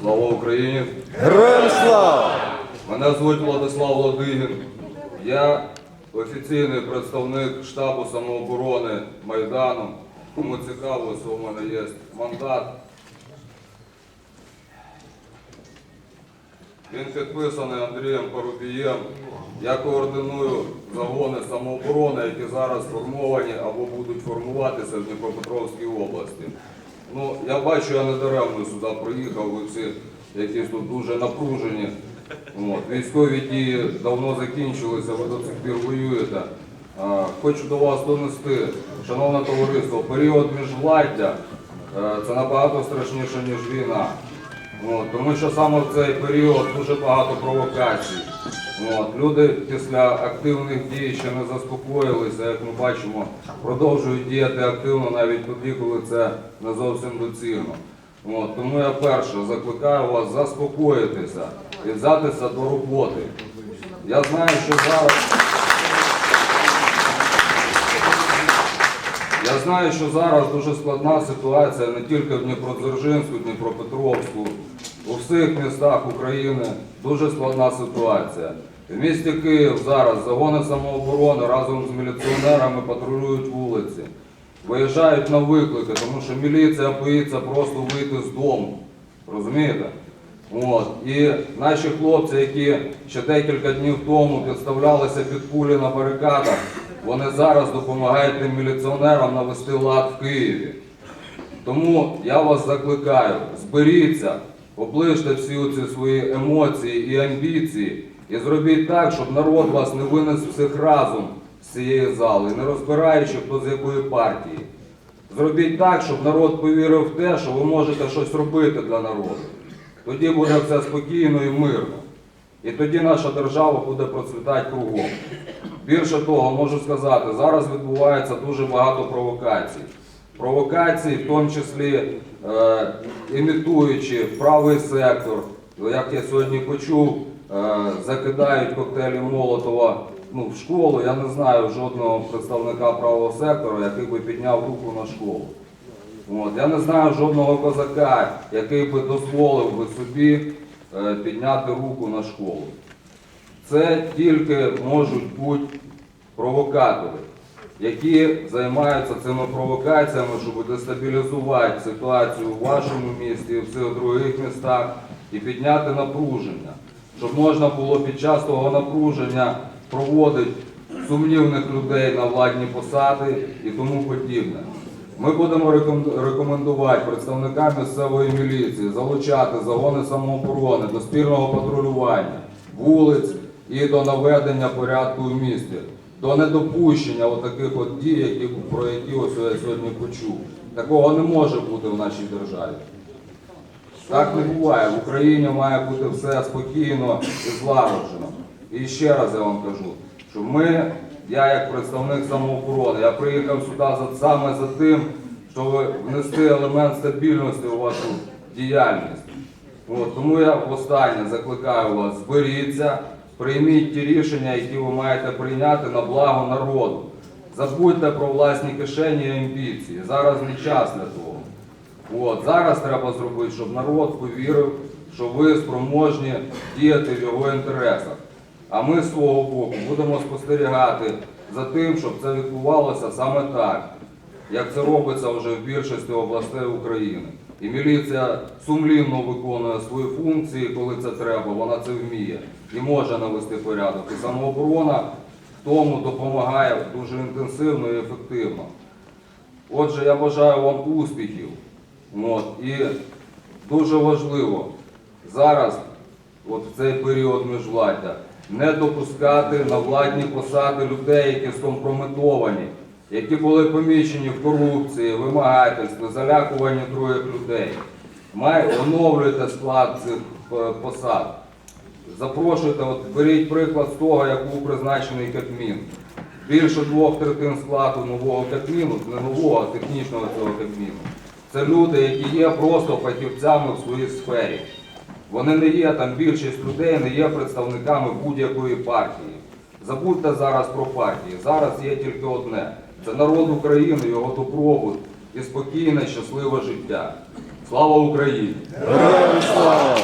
Слава Україні! Героям слава! Мене звуть Владислав Ладигін. Я офіційний представник штабу самооборони Майдану. Кому цікаво, що у мене є мандат. Він підписаний Андрієм Парубієм. Я координую загони самооборони, які зараз сформовані або будуть формуватися в Дніпропетровській області. Ну, я бачу, я не даремно сюди приїхав, ви всі якісь тут дуже напружені. От. Військові дії давно закінчилися, ви до цих пір воюєте. А, Хочу до вас донести, шановне товариство, період міжвладдя е, це набагато страшніше, ніж війна. От, тому що саме в цей період дуже багато провокацій. От, люди після активних дій ще не заспокоїлися, як ми бачимо, продовжують діяти активно навіть тоді, коли це не зовсім доцільно. От, тому я перше закликаю вас заспокоїтися і взятися до роботи. Я знаю, що зараз. Я знаю, що зараз дуже складна ситуація не тільки в Дніпродзержинську, Дніпропетровську, у всіх містах України дуже складна ситуація. В місті Київ зараз загони самооборони разом з міліціонерами патрулюють вулиці, виїжджають на виклики, тому що міліція боїться просто вийти з дому. Розумієте? От. І наші хлопці, які ще декілька днів тому підставлялися під кулі на барикадах, вони зараз допомагають тим міліціонерам навести лад в Києві. Тому я вас закликаю, зберіться, оближте всі ці свої емоції і амбіції і зробіть так, щоб народ вас не винес всіх разом з цієї зали, не розбираючи, хто з якої партії. Зробіть так, щоб народ повірив в те, що ви можете щось робити для народу. Тоді буде все спокійно і мирно. І тоді наша держава буде процвітати кругом. Більше того, можу сказати, зараз відбувається дуже багато провокацій. Провокацій, в тому числі е, імітуючи правий сектор, як я сьогодні почув, е, закидають коктейлі Молотова ну, в школу. Я не знаю жодного представника правого сектору, який би підняв руку на школу. От. Я не знаю жодного козака, який би дозволив би собі е, підняти руку на школу. Це тільки можуть бути провокатори, які займаються цими провокаціями, щоб дестабілізувати ситуацію в вашому місті і в цих других містах і підняти напруження, щоб можна було під час того напруження проводити сумнівних людей на владні посади і тому подібне. Ми будемо рекомендувати представникам місцевої міліції залучати загони самооборони до спільного патрулювання вулиць і до наведення порядку в місті, до недопущення отаких от дій, які, про які ось я сьогодні почув. Такого не може бути в нашій державі. Так не буває. В Україні має бути все спокійно і злагоджено. І ще раз я вам кажу, що ми, я як представник самооборони, я приїхав сюди саме за тим, щоб внести елемент стабільності у вашу діяльність. От, тому я останнє закликаю вас, зберіться, прийміть ті рішення, які ви маєте прийняти на благо народу. Забудьте про власні кишені і амбіції. Зараз не час для того. От, зараз треба зробити, щоб народ повірив, що ви спроможні діяти в його інтересах. А ми з свого боку будемо спостерігати за тим, щоб це відбувалося саме так, як це робиться вже в більшості областей України. І міліція сумлінно виконує свої функції, коли це треба, вона це вміє і може навести порядок. І самооборона тому допомагає дуже інтенсивно і ефективно. Отже, я бажаю вам успіхів. От, і дуже важливо зараз, от в цей період міжвладдя, не допускати на владні посади людей, які скомпрометовані, які були помічені в корупції, вимагательстві, залякуванні других людей. Має, оновлюйте склад цих е, посад. Запрошуйте, от беріть приклад з того, як був призначений Кабмін. Більше двох третин складу нового Кабміну, не нового, а технічного цього Кабміну. Це люди, які є просто фахівцями в своїй сфері. Вони не є там, більшість людей не є представниками будь-якої партії. Забудьте зараз про партії. Зараз є тільки одне: це народ України, його добробут і спокійне, щасливе життя. Слава Україні! Героям слава!